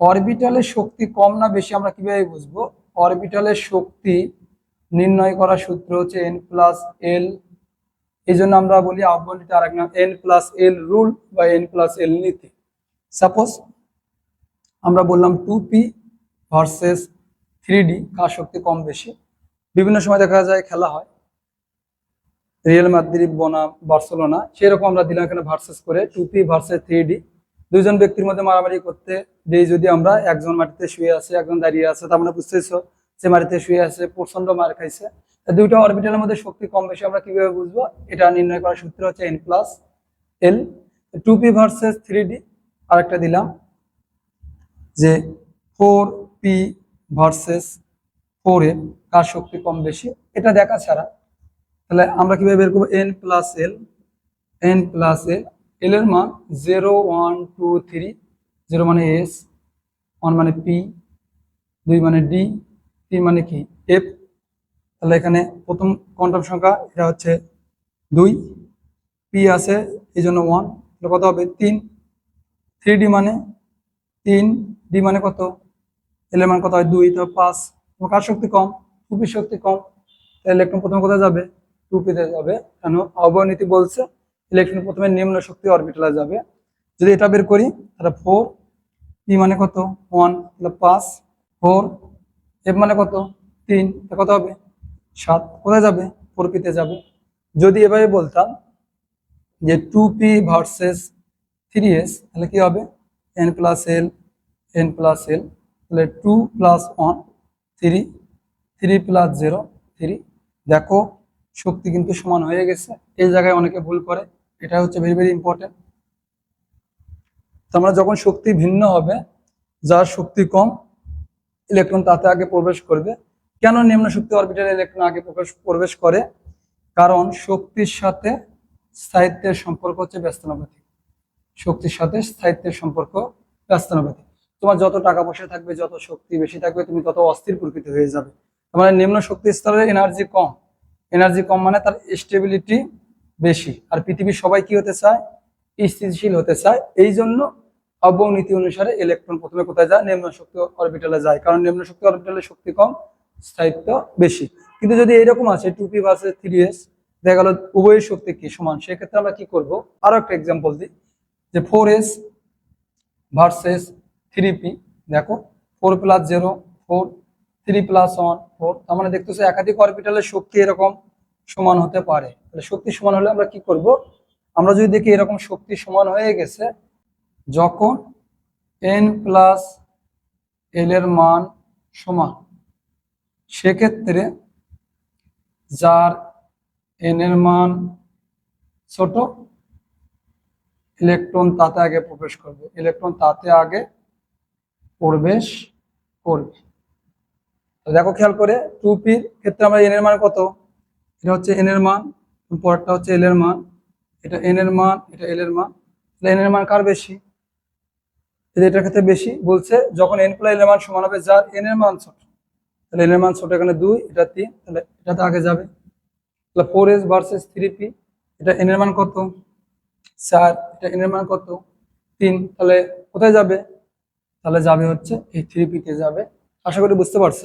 অরবিটালের শক্তি কম না বেশি আমরা কীভাবে বুঝব? অরবিটালের শক্তি নির্ণয় করার সূত্র হচ্ছে এন প্লাস এল এই জন্য আমরা বলি আহ্বানিত আর এক নাম এন প্লাস এল রুল বা এন প্লাস এল নীতি। সাপোজ আমরা বললাম two P versus three D কার শক্তি কম বেশি? বিভিন্ন সময় দেখা যায় খেলা হয়। রিয়েল মাদ্রিদ বনাম বার্সেলোনা সেরকম আমরা দিলাম এখানে ভার্সেস করে two P versus three D দুইজন ব্যক্তির মধ্যে মারামারি করতে দিই যদি আমরা একজন মাটিতে শুয়ে আছে, একজন দাঁড়িয়ে আছে, তার মানে বুঝতেছো সে মাটিতে শুয়ে আছে প্রচণ্ড মার খাইছে। দুইটা অরবিটালের মধ্যে শক্তি কম বেশি আমরা কীভাবে বুঝব? এটা নির্ণয় করার সূত্র হচ্ছে N plus L two P versus three D আরেকটা দিলাম যে four P versus four A কার শক্তি কম বেশি? এটা দেখা ছাড়া। তাহলে আমরা কীভাবে বের করব? N plus L N plus L L এর মান zero one two three zero মানে এস ওয়ান মানে পি দুই মানে ডি তিন মানে কি? এফ তাহলে এখানে প্রথম কোয়ান্টাম সংখ্যা এটা হচ্ছে দুই পি আছে এই জন্য ওয়ান তাহলে কত হবে? তিন। থ্রি ডি মানে তিন। ডি মানে কত? এল এর মান কত হয়? দুই। তো পাঁচ। কার শক্তি কম? টুপির শক্তি কম। তাহলে ইলেকট্রন প্রথমে কোথায় যাবে? টুপিতে যাবে। কেন? অবনীতি বলছে ইলেকট্রন প্রথমে নিম্ন শক্তি অরবিটালে যাবে। যদি এটা বের করি, তাহলে ফোর পি মানে কত? ওয়ান তাহলে পাঁচ ফোর এফ মানে কত? তিন কত হবে? সাত। কোথায় যাবে? ফোর পিতে যাবে। যদি এভাবে বলতাম যে two P versus three S তাহলে কি হবে? N plus L N plus L তাহলে two plus one three three plus zero three দেখো, শক্তি কিন্তু সমান হয়ে গেছে। এই জায়গায় অনেকে ভুল করে। এটা হচ্ছে ভেরি ভেরি ইম্পর্টেন্ট আমরা যখন শক্তি ভিন্ন হবে, যার শক্তি কম ইলেকট্রন তাতে আগে প্রবেশ করবে। কেন নিম্ন শক্তি অরবিটালে ইলেকট্রন আগে প্রবেশ প্রবেশ করে? কারণ শক্তির সাথে স্থায়িত্বের সম্পর্ক হচ্ছে ব্যস্তানুপাতিক শক্তির সাথে স্থায়িত্বের সম্পর্ক ব্যস্তানুপাতিক তোমার যত টাকা পয়সা থাকবে, যত শক্তি বেশি থাকবে, তুমি তত অস্থির প্রকৃতি হয়ে যাবে। তার মানে নিম্ন শক্তি স্তরের এনার্জি কম। এনার্জি কম মানে তার স্টেবিলিটি বেশি। আর পৃথিবীর সবাই কি হতে চায়? স্থিতিশীল হতে চায়। এই জন্য আবহাওয়া নীতি অনুসারে ইলেকট্রন প্রথমে কোথায় যায়? নিম্ন শক্তি অরবিটালে যায়। কারণ নিম্ন শক্তি অরবিটালে শক্তি কম, স্থায়িত্ব বেশি। কিন্তু যদি এরকম আছে two P versus three S দেখা গেল উভয়ের শক্তি কি সমান? সেক্ষেত্রে আমরা কি করব? আরও একটা এক্সাম্পল দিই। যে four S versus three P দেখো four plus zero four three plus one four তার মানে দেখতেছো একাধিক অরবিটালের শক্তি এরকম। সমান হতে পারে। তাহলে শক্তি সমান হলে আমরা কি করব? আমরা যদি দেখি এরকম শক্তি সমান হয়ে গেছে, যখন এন প্লাস এল এর মান সমান, সেক্ষেত্রে যার এন এর মান ছোট ইলেকট্রন তাতে আগে প্রবেশ করবে। ইলেকট্রন তাতে আগে প্রবেশ করবে। দেখো খেয়াল করে টু পির ক্ষেত্রে আমরা এন এর মান কত? এটা হচ্ছে এন এর মান, পরেরটা হচ্ছে এল এর মান। এটা এন এর মান, এটা এল এর মান। তাহলে এন এর মান কার বেশি? এটার ক্ষেত্রে বেশি বলছে, যখন এন প্লাস এল এর মান সমান হবে, যার এন এর মান ছোট, তাহলে এন এর মান ছোট এখানে দুই, এটা তিন, তাহলে এটাতে আগে যাবে। তাহলে four S versus three P এটা এন এর মান কত? চার, এটা এন এর মান কত? তিন, তাহলে কোথায় যাবে? তাহলে যাবে হচ্ছে এই থ্রি পিতে যাবে। আশা করি বুঝতে পারছ?